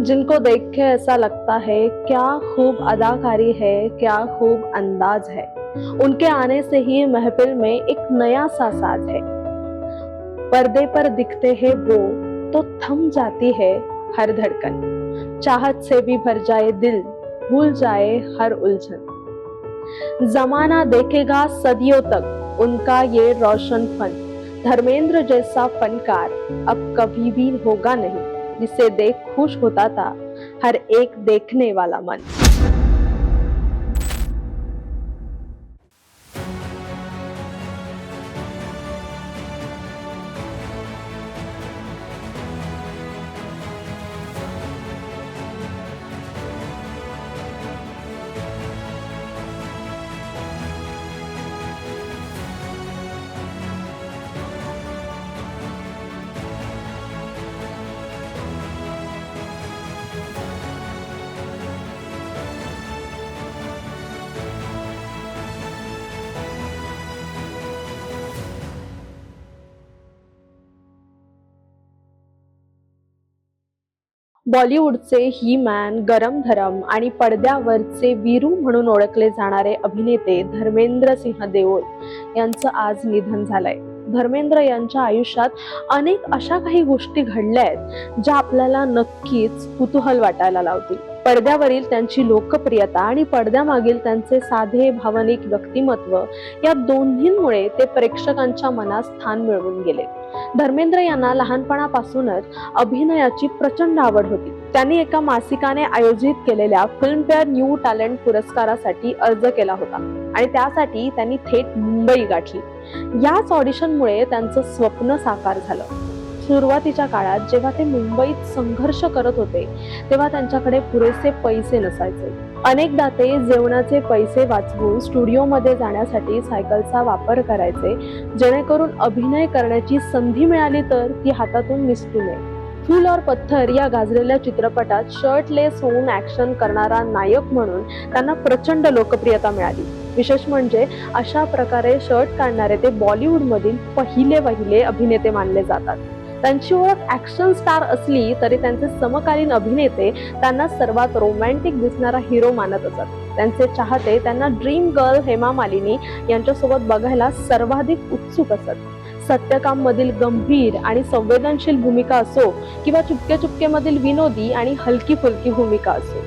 जिनको देख के ऐसा लगता है, क्या खूब अदाकारी है, क्या खूब अंदाज है। उनके आने से ही महफिल में एक नया सा साज है। पर्दे पर दिखते हैं वो तो थम जाती है हर धड़कन। चाहत से भी भर जाए दिल, भूल जाए हर उलझन। जमाना देखेगा सदियों तक उनका ये रोशन फन। धर्मेंद्र जैसा फनकार अब कभी भी होगा नहीं। जिसे देख खुश होता था हर एक देखने वाला मन। बॉलिवूडचे ही मॅन गरम धरम आणि पडद्यावरचे वीरू म्हणून ओळखले जाणारे अभिनेते धर्मेंद्र सिंह देओल यांचं आज निधन झालंय. धर्मेंद्र यांच्या आयुष्यात अनेक अशा काही गोष्टी घडल्या आहेत ज्या आपल्याला नक्कीच कुतूहल वाटायला लावतील. पडद्यावरील त्यांची लोकप्रियता आणि पडद्यामागील त्यांचे साधे भावनिक व्यक्तिमत्व या दोन्हींमुळे ते प्रेक्षकांच्या मनात स्थान मिळवून गेले. धर्मेंद्र यांना लहानपणापासूनच अभिनयाची प्रचंड आवड होती. त्यांनी एका मासिकाने आयोजित केलेल्या फिल्मफेअर न्यू टॅलेंट पुरस्कारासाठी अर्ज केला होता आणि त्यासाठी त्यांनी थेट मुंबई गाठली. याच ऑडिशनमुळे त्यांचं स्वप्न साकार झालं. सुरुवातीच्या काळात जेव्हा ते मुंबईत संघर्ष करत होते तेव्हा त्यांच्याकडे पुरेसे पैसे नसायचे. अनेकदा ते जेवणाचे पैसे वाचवून स्टुडिओमध्ये जाण्यासाठी सायकलचा वापर करायचे जेणेकरून अभिनय करण्याची संधी मिळाली तर ती हातातून निसटू नये. फूल और पत्थर या गाजलेल्या चित्रपटात शर्टलेस होऊन ऍक्शन करणारा नायक म्हणून त्यांना प्रचंड लोकप्रियता मिळाली. विशेष म्हणजे अशा प्रकारे शर्ट काढणारे ते बॉलिवूडमधील पहिले पहिले अभिनेते मानले जातात. त्यांची ओळख ऍक्शन स्टार असली तरी त्यांचे समकालीन अभिनेते त्यांना सर्वात रोमॅन्टिक दिसणारा हिरो मानत असत. त्यांचे चाहते त्यांना ड्रीम गर्ल हेमा मालिनी यांच्यासोबत बघायला सर्वाधिक उत्सुक असत. सत्यकाम मधील गंभीर आणि संवेदनशील भूमिका असो किंवा चुपके चुपके मधील विनोदी आणि हलकी फुलकी भूमिका असो.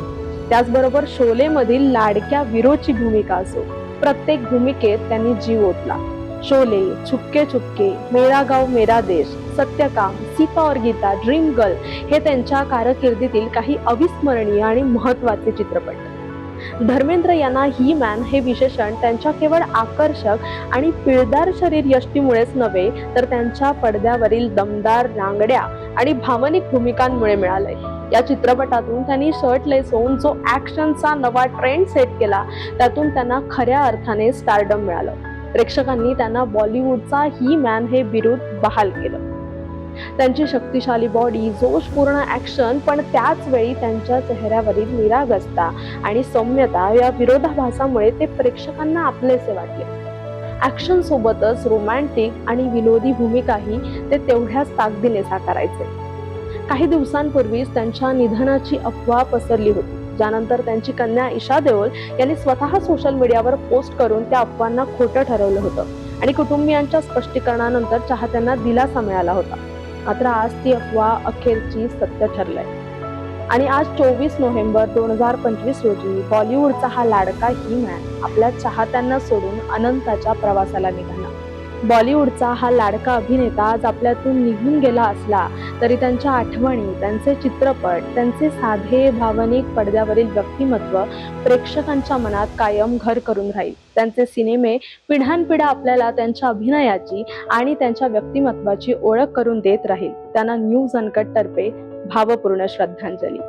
त्याचबरोबर शोले मधील लाडक्या विरोची भूमिका असो. प्रत्येक भूमिकेत त्यांनी जीव ओतला. शोले छुपके छुपके मेरा गाव मेरा देश सत्यकाम सीता और गीता ड्रीम गर्ल हे त्यांच्या कारकिर्दीतील काही अविस्मरणीय आणि महत्त्वाचे चित्रपट. धर्मेंद्र यांना ही मॅन हे विशेषण त्यांच्या केवळ आकर्षक आणि पिळदार शरीर यष्टीमुळेच नव्हे तर त्यांच्या पडद्यावरील दमदार रांगड्या आणि भावनिक भूमिकांमुळे मिळालंय. या चित्रपटातून त्यांनी शर्टलेस होऊन जो ऍक्शनचा नवा ट्रेंड सेट केला त्यातून त्यांना खऱ्या अर्थाने स्टारडम मिळालं. प्रेक्षकांनी त्यांना बॉलिवूडचा ही मॅन हे बिरुद बहाल केलं. त्यांची शक्तिशाली बॉडी जोशपूर्ण ऍक्शन पण त्याच वेळी त्यांच्या चेहऱ्यावरील निरागसता आणि सौम्यता या विरोधाभासामुळे ते प्रेक्षकांना आपलेसे वाटले. ऍक्शन सोबतच रोमॅन्टिक आणि विनोदी भूमिकाही ते तेवढ्याच ताकदीने साकारायचे. काही दिवसांपूर्वीच त्यांच्या निधनाची अफवा पसरली होती. ज्यानंतर त्यांची कन्या ईशा देओल यांनी स्वतः सोशल मीडियावर पोस्ट करून त्या अफवांना खोटं ठरवलं होतं. आणि कुटुंबियांच्या स्पष्टीकरणानंतर चाहत्यांना दिलासा मिळाला होता. मात्र आज ती अफवा अखेरची सत्य ठरलंय. आणि आज चोवीस नोव्हेंबर दोन हजार पंचवीस रोजी बॉलिवूडचा हा लाडका ही मॅन आपल्या चाहत्यांना सोडून अनंताच्या प्रवासाला निघाला. बॉलिवूडचा हा लाडका अभिनेता आज आपल्यातून निघून गेला असला तरी त्यांच्या आठवणी त्यांचे चित्रपट त्यांचे साधे भावनिक पडद्यावरील व्यक्तिमत्व प्रेक्षकांच्या मनात कायम घर करून राहील. त्यांचे सिनेमे पिढ्यानपिढ्या आपल्याला त्यांच्या अभिनयाची आणि त्यांच्या व्यक्तिमत्वाची ओळख करून देत राहील. त्यांना न्यूज अनकट तर्फे भावपूर्ण श्रद्धांजली.